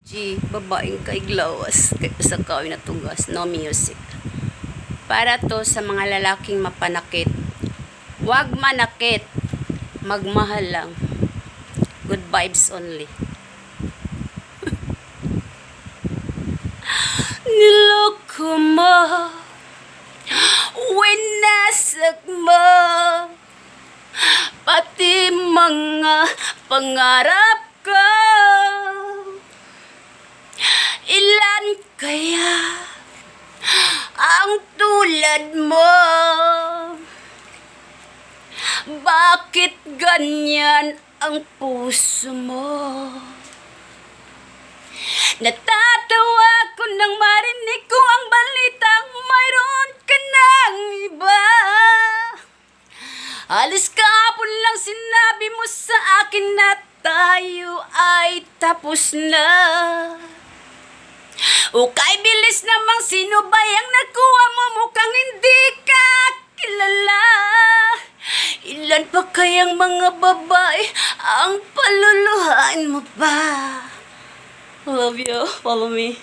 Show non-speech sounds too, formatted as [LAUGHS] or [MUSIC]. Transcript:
G, babaeng kay glawas, kay sa kawin na tugas, no music. Para to sa mga lalaking mapanakit. Huwag manakit. Magmahal lang. Good vibes only. [LAUGHS] Niloko mo. Winasak mo. Pati mga pangarap kaya ang tulad mo? Bakit ganyan ang puso mo? Natatawa ko nang marinig ko ang balitang mayroon ka ng iba. Alis kahapon lang sinabi mo sa akin na tayo ay tapos na. O kay bilis namang sino ba yung nakuha mo mukhang hindi ka kilala. Ilan pa kayang mga babae ang paluluhain mo pa? Love you. Follow me.